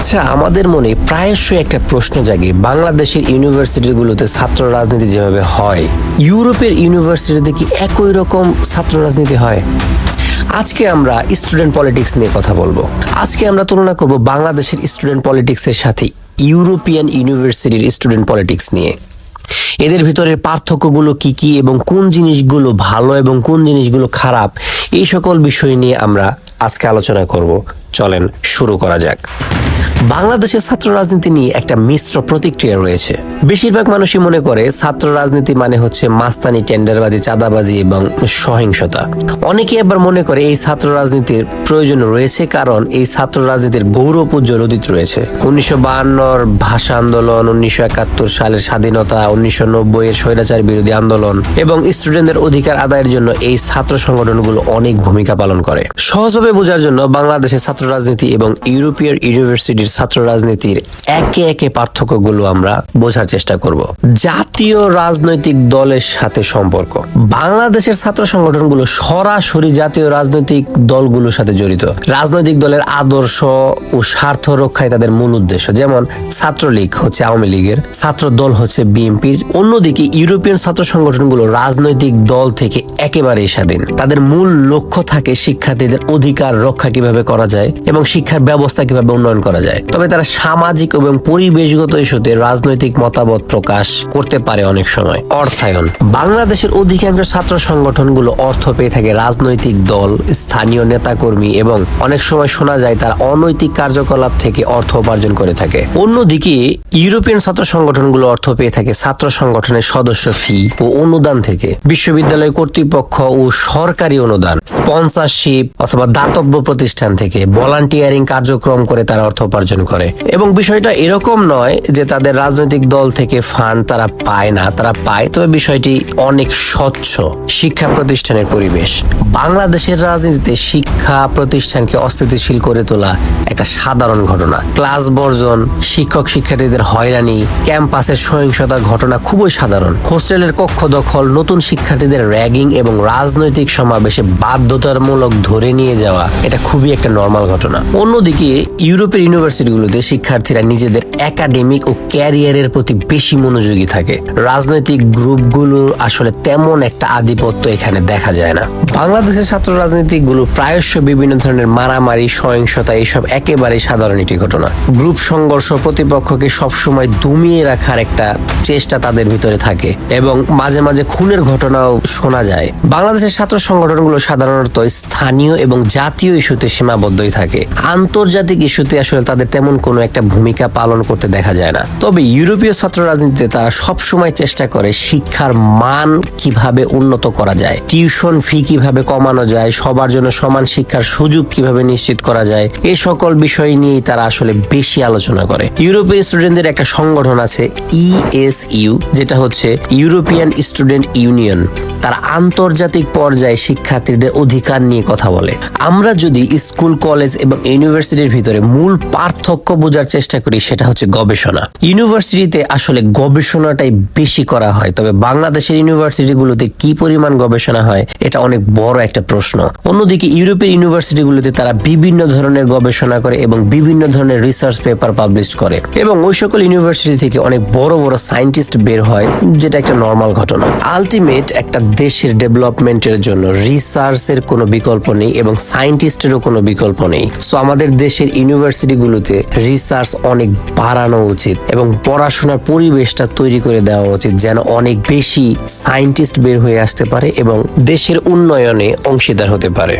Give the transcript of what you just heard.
আচ্ছা আমাদের মনে প্রায়শই একটা প্রশ্ন জাগে। বাংলাদেশের ইউনিভার্সিটিগুলোতে ছাত্র রাজনীতি যেভাবে হয়, ইউরোপের ইউনিভার্সিটিতে কি একই রকম ছাত্র রাজনীতি হয়? আজকে আমরা স্টুডেন্ট পলিটিক্স নিয়ে কথা বলব। আজকে আমরা তুলনা করব বাংলাদেশের স্টুডেন্ট পলিটিক্সের সাথে ইউরোপিয়ান ইউনিভার্সিটির স্টুডেন্ট পলিটিক্স নিয়ে। এদের ভিতরে পার্থক্যগুলো কি কি এবং কোন জিনিসগুলো ভালো এবং কোন জিনিসগুলো খারাপ, এই সকল বিষয় নিয়ে আমরা আজকে আলোচনা করব। চলেন শুরু করা যাক। বাংলাদেশের ছাত্র রাজনীতি নিয়ে একটা মিশ্র প্রতিক্রিয়া রয়েছে। বেশিরভাগ মানুষই মনে করে ছাত্র রাজনীতি মানে হচ্ছে মাস্তানি, টেন্ডারবাজি, চাঁদাবাজি এবং সহিংসতা। অনেকে আবার মনে করে এই ছাত্র রাজনীতির প্রয়োজন রয়েছে কারণ এই ছাত্র রাজনীতির গৌরব উজ্জ্বল অতীত রয়েছে। উনিশশো বাহান্নর ভাষা আন্দোলন, উনিশশো একাত্তর সালের স্বাধীনতা, উনিশশো নব্বই এর স্বৈরাচার বিরোধী আন্দোলন এবং স্টুডেন্টদের অধিকার আদায়ের জন্য এই ছাত্র সংগঠনগুলো অনেক ভূমিকা পালন করে। সহজভাবে বোঝার জন্য বাংলাদেশের ছাত্র রাজনীতি এবং ইউরোপীয় ইউনিভার্সিটির ছাত্র রাজনীতির একে একে পার্থক্যগুলো আমরা বোঝার চেষ্টা করব। জাতীয় রাজনৈতিক দলের সাথে সম্পর্ক। বাংলাদেশের ছাত্র সংগঠনগুলো সরাসরি জাতীয় রাজনৈতিক দলগুলোর সাথে জড়িত। রাজনৈতিক দলের আদর্শ ও স্বার্থ রক্ষায় তাদের মূল উদ্দেশ্য। যেমন ছাত্রলীগ হচ্ছে আওয়ামী লীগের ছাত্র দল হচ্ছে বিএনপির। অন্যদিকে ইউরোপিয়ান ছাত্র সংগঠনগুলো রাজনৈতিক দল থেকে একেবারেই স্বাধীন তাদের মূল লক্ষ্য থাকে শিক্ষার্থীদের অধিকার রক্ষা কীভাবে করা যায় এবং শিক্ষার ব্যবস্থা কীভাবে উন্নয়ন করা যায়। তবে তারা সামাজিক এবং পরিবেশগত ইস্যুতে রাজনৈতিক মতামত প্রকাশ করতে পারে অনেক সময়। অর্থায়ন। বাংলাদেশের অধিকাংশ ছাত্র সংগঠনগুলো অর্থ পেয়ে থাকে রাজনৈতিক দল, স্থানীয় নেতাকর্মী এবং অনেক সময় শোনা যায় তারা অনৈতিক কার্যকলাপ থেকে অর্থ উপার্জন করে থাকে। অন্যদিকে, ইউরোপিয়ান ছাত্র সংগঠনগুলো অর্থ পেয়ে থাকে ছাত্র সংগঠনের সদস্য ফি ও অনুদান থেকে। বিশ্ববিদ্যালয় কর্তৃপক্ষ ও সরকারি অনুদান, স্পন্সরশিপ অথবা দাতব্য প্রতিষ্ঠান থেকে ভলান্টিয়ারিং কার্যক্রম করে তারা অর্থ উপার্জন করে। এবং বিষয়টা এরকম নয় যে তাদের রাজনৈতিক দল থেকে ফান্ড তারা পায় না, তারা পায়। তবে বিষয়টি অনেক স্বচ্ছ শিক্ষা প্রতিষ্ঠানের পরিবেশ। বাংলাদেশের রাজনীতিতে শিক্ষা প্রতিষ্ঠানকে অস্থিতিশীল করে তোলা একটা সাধারণ ঘটনা। ক্লাস বর্জন, শিক্ষক শিক্ষার্থীদের হয়রানি, ক্যাম্পাসের সহিংসতার ঘটনা খুবই সাধারণ। হোস্টেলের কক্ষ দখল, নতুন শিক্ষার্থীদের র্যাগিং এবং রাজনৈতিক সমাবেশে বাধ্যতামূলক ধরে নিয়ে যাওয়া, এটা খুবই একটা নর্মাল ঘটনা। অন্যদিকে ইউরোপের ইউনিভার্সিটিগুলোতে শিক্ষার্থীরা নিজেদের একাডেমিক ও ক্যারিয়ারের প্রতি বেশি মনোযোগী থাকে। রাজনৈতিক গ্রুপগুলো আসলে তেমন একটা আধিপত্য এখানে দেখা যায় না। বাংলাদেশের ছাত্র রাজনীতিগুলো প্রায়শ বিভিন্ন ধরনের মারামারি, সহিংসতা এইসব একেবারেই সাধারণ একটি ঘটনা। গ্রুপ সংঘর্ষ প্রতিপক্ষকে সবসময় দমিয়ে রাখার একটা চেষ্টা তাদের ভিতরে থাকে এবং মাঝে মাঝে খুনের ঘটনাও শোনা যায়। বাংলাদেশের ছাত্র সংগঠনগুলো সাধারণত স্থানীয় এবং জাতীয় ইস্যুতে সীমাবদ্ধই থাকে। আন্তর্জাতিক ইস্যুতে আসলে তাদের তেমন কোনো একটা ভূমিকা পালন করতে দেখা যায় না। তবে ইউরোপীয় ছাত্র রাজনীতিতে তারা সবসময় চেষ্টা করে শিক্ষার মান কীভাবে উন্নত করা যায়, টিউশন ফি কীভাবে কমানো যায়, সবার জন্য সমান শিক্ষার সুযোগ কীভাবে নিশ্চিত করা যায় এই সকল বিষয় নিয়েই তারা আসলে বেশি আলোচনা করে। ইউরোপীয় স্টুডেন্টদের একটা সংগঠন আছে ইএসইউ যেটা হচ্ছে ইউরোপিয়ান স্টুডেন্ট ইউনিয়ন তারা আন্তর্জাতিক পর্যায়ে শিক্ষার্থীদের অধিকার নিয়ে কথা বলে। আমরা যদি স্কুল, কলেজ এবং ইউনিভার্সিটির ভিতরে মূল পার্থক্য বোঝার চেষ্টা করি, সেটা হচ্ছে গবেষণা। ইউনিভার্সিটিতে আসলে গবেষণাটাই বেশি করা হয়, তবে বাংলাদেশের ইউনিভার্সিটিগুলোতে কি পরিমাণ গবেষণা হয়, এটা অনেক বড় একটা প্রশ্ন। অন্যদিকে ইউরোপের ইউনিভার্সিটিগুলোতে তারা বিভিন্ন ধরনের গবেষণা করে এবং বিভিন্ন ধরনের রিসার্চ পেপার পাবলিশ করে। এবং ওই সকল ইউনিভার্সিটি থেকে অনেক বড় বড় সায়েন্টিস্ট বের হয়, যেটা একটা নর্মাল ঘটনা। আলটিমেট একটা দেশের ডেভেলপমেন্টের জন্য রিসার্চের কোনো বিকল্প নেই এবং সায়েন্টিস্টেরও কোনো বিকল্প নেই। সো আমাদের দেশের ইউনিভার্সিটিগুলোতে রিসার্চ অনেক বাড়ানো উচিত এবং পড়াশোনার পরিবেশটা তৈরি করে দেওয়া উচিত যেন অনেক বেশি সায়েন্টিস্ট বের হয়ে আসতে পারে এবং দেশের উন্নয়নে অংশীদার হতে পারে।